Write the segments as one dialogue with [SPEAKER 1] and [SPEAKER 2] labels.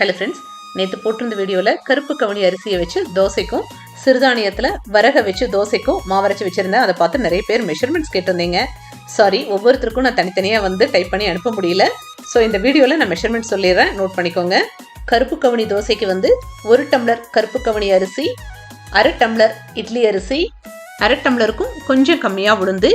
[SPEAKER 1] Hello friends நேற்று போட்டிருந்த வீடியோவில் கருப்பு கவனி அரிசியை வச்சு தோசைக்கும் சிறுதானியத்தில் வரக வச்சு தோசைக்கும் மாவரைச்சி வச்சுருந்தேன். அதை பார்த்து நிறைய பேர் மெஷர்மெண்ட்ஸ் கேட்டிருந்தீங்க. சாரி ஒவ்வொருத்தருக்கும் நான் தனித்தனியாக வந்து டைப் பண்ணி அனுப்ப முடியல. ஸோ இந்த வீடியோவில் நான் மெஷர்மெண்ட் சொல்லிடுறேன். நோட் பண்ணிக்கோங்க. கருப்பு கவனி தோசைக்கு வந்து ஒரு டம்ளர் கருப்பு கவனி அரிசி அரை டம்ளர் இட்லி அரிசி அரை டம்ளருக்கும் கொஞ்சம் கம்மியாக உளுந்து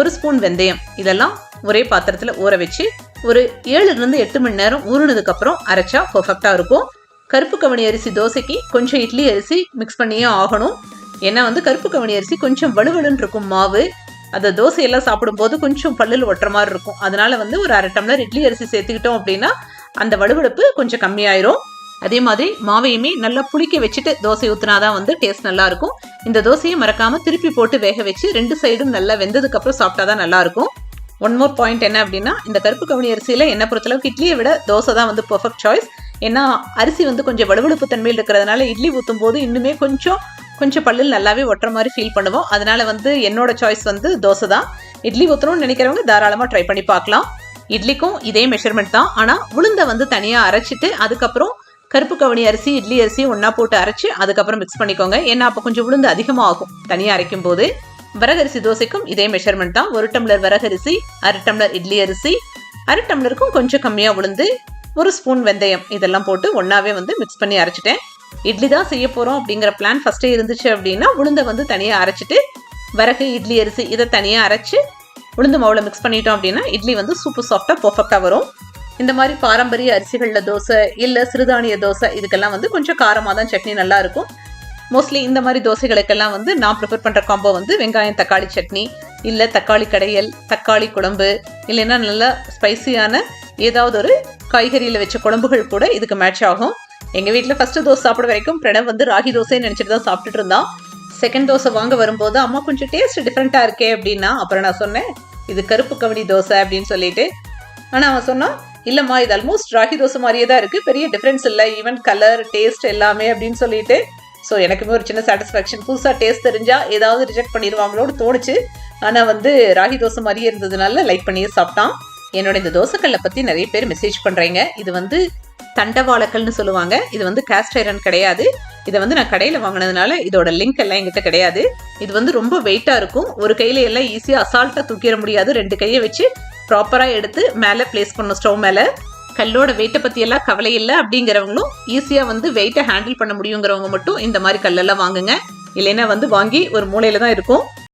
[SPEAKER 1] ஒரு ஸ்பூன் வெந்தயம். இதெல்லாம் ஒரே பாத்திரத்தில் ஊற வச்சு ஒரு ஏழுலேருந்து எட்டு மணி நேரம் ஊறினதுக்கப்புறம் அரைச்சா பர்ஃபெக்டாக இருக்கும். கருப்பு கவனி அரிசி தோசைக்கு கொஞ்சம் இட்லி அரிசி மிக்ஸ் பண்ணியே ஆகணும். ஏன்னா வந்து கருப்பு கவனி அரிசி கொஞ்சம் வலுவலுன்னு இருக்கும் மாவு. அந்த தோசையெல்லாம் சாப்பிடும்போது கொஞ்சம் பல்லில் ஒட்டுற மாதிரி இருக்கும். அதனால வந்து ஒரு அரை டம்ளர் இட்லி அரிசி சேர்த்துக்கிட்டோம் அப்படின்னா அந்த வலுவெடுப்பு கொஞ்சம் கம்மியாயிரும். அதே மாதிரி மாவையுமே நல்லா புளிக்க வச்சுட்டு தோசை ஊற்றினாதான் வந்து டேஸ்ட் நல்லா இருக்கும். இந்த தோசையை மறக்காம திருப்பி போட்டு வேக வச்சு ரெண்டு சைடும் நல்லா வெந்ததுக்கு அப்புறம் சாப்பிட்டா தான் நல்லா இருக்கும். ஒன் மோர் பாயிண்ட் என்ன அப்படின்னா இந்த கருப்பு கவனி அரிசியில் என்ன பொறுத்தளவுக்கு இட்லியை விட தோசை தான் வந்து பர்ஃபெக்ட் சாய்ஸ் ஏன்னா அரிசி வந்து கொஞ்சம் வலுவழுப்பு தன்மையில் இருக்கிறதுனால இட்லி ஊற்றும் போது இன்னுமே கொஞ்சம் கொஞ்சம் பல்லில் நல்லாவே ஒட்டுற மாதிரி ஃபீல் பண்ணுவோம். அதனால வந்து என்னோட சாய்ஸ் வந்து தோசை தான். இட்லி ஊற்றணும்னு நினைக்கிறவங்க தாராளமாக ட்ரை பண்ணி பார்க்கலாம். இட்லிக்கும் இதே மெஷர்மெண்ட் தான். ஆனால் உளுந்தை வந்து தனியாக அரைச்சிட்டு அதுக்கப்புறம் கருப்பு கவனி அரிசி இட்லி அரிசி ஒன்றா போட்டு அரைச்சி அதுக்கப்புறம் மிக்ஸ் பண்ணிக்கோங்க. ஏன்னா அப்போ கொஞ்சம் உளுந்து அதிகமாகும் தனியாக அரைக்கும் போது வரகரிசி தோசைக்கும் இதே மெஷர்மெண்ட் தான். ஒரு டம்ளர் வரகரிசி அரை டம்ளர் இட்லி அரிசி அரை டம்ளருக்கும் கொஞ்சம் கம்மியாக உளுந்து ஒரு ஸ்பூன் வெந்தயம் இதெல்லாம் போட்டு ஒன்றாவே வந்து மிக்ஸ் பண்ணி அரைச்சிட்டேன். இட்லி தான் செய்ய போகிறோம் அப்படிங்கிற பிளான் ஃபஸ்ட்டே இருந்துச்சு அப்படின்னா உளுந்தை வந்து தனியாக அரைச்சிட்டு வரகு இட்லி அரிசி இதை தனியாக அரைச்சி உளுந்து மாவில் மிக்ஸ் பண்ணிட்டோம் அப்படின்னா இட்லி வந்து சூப்பர் சாஃப்டாக பர்ஃபெக்டாக வரும். இந்த மாதிரி பாரம்பரிய அரிசிகளில் தோசை இல்லை சிறுதானிய தோசை இதுக்கெல்லாம் வந்து கொஞ்சம் காரமாக தான் சட்னி நல்லா இருக்கும். மோஸ்ட்லி இந்த மாதிரி தோசைகளுக்கெல்லாம் வந்து நான் ப்ரிஃபர் பண்ணுற காம்போ வந்து வெங்காயம் தக்காளி சட்னி. இல்லை தக்காளி கடையல் தக்காளி குழம்பு. இல்லைன்னா நல்லா ஸ்பைசியான ஏதாவது ஒரு காய்கறியில் வச்ச குழம்புகள் கூட இதுக்கு மேட்ச் ஆகும். எங்கள் வீட்டில் ஃபஸ்ட்டு தோசை சாப்பிட வரைக்கும் பிரணவ் வந்து ராகி தோசைன்னு நினச்சிட்டு தான் சாப்பிட்டுட்டு இருந்தான். செகண்ட் தோசை வாங்க வரும்போது அம்மா கொஞ்சம் டேஸ்ட் டிஃப்ரெண்ட்டாக இருக்கே அப்படின்னா அப்புறம் நான் சொன்னேன் இது கருப்பு கவனி தோசை அப்படின்னு சொல்லிட்டு. ஆனால் அவன் சொன்னான் இல்லைம்மா இது ஆல்மோஸ்ட் ராகி தோசை மாதிரியே தான் இருக்குது பெரிய டிஃப்ரென்ஸ் இல்லை ஈவன் கலர் டேஸ்ட் எல்லாமே அப்படின்னு சொல்லிட்டு. ஸோ எனக்குமே ஒரு சின்ன சாட்டிஸ்ஃபேக்ஷன் புதுசாக டேஸ்ட் தெரிஞ்சால் ஏதாவது ரிஜெக்ட் பண்ணிடுவாங்களோடு தோணுச்சு. ஆனால் வந்து ராகி தோசை மாதிரியே இருந்ததுனால லைக் பண்ணியே சாப்பிட்டான். என்னோட இந்த தோசைக்கல்லை பற்றி நிறைய பேர் மெசேஜ் பண்ணுறீங்க இது வந்து தண்டவாளக்கல்னு சொல்லுவாங்க. இது வந்து காஸ்ட் ஐரன் கிடையாது. இதை வந்து நான் கடையில் வாங்கினதுனால இதோட லிங்க் எல்லாம் எங்கிட்ட கிடையாது. இது வந்து ரொம்ப வெயிட்டாக இருக்கும். ஒரு கையில் எல்லாம் ஈஸியாக அசால்ட்டாக தூக்கிட முடியாது. ரெண்டு கையை வச்சு ப்ராப்பராக எடுத்து மேலே ப்ளேஸ் பண்ணணும் ஸ்டவ் மேலே. கல்லோட வெயிட்டை பற்றியெல்லாம் கவலை இல்லை அப்படிங்கிறவங்களும் ஈஸியாக வந்து வெயிட்டை ஹேண்டில் பண்ண முடியுங்கிறவங்க மட்டும் இந்த மாதிரி கல்லெல்லாம் வாங்குங்க. இல்லைன்னா வந்து வாங்கி ஒரு மூலையில் தான் இருக்கும்.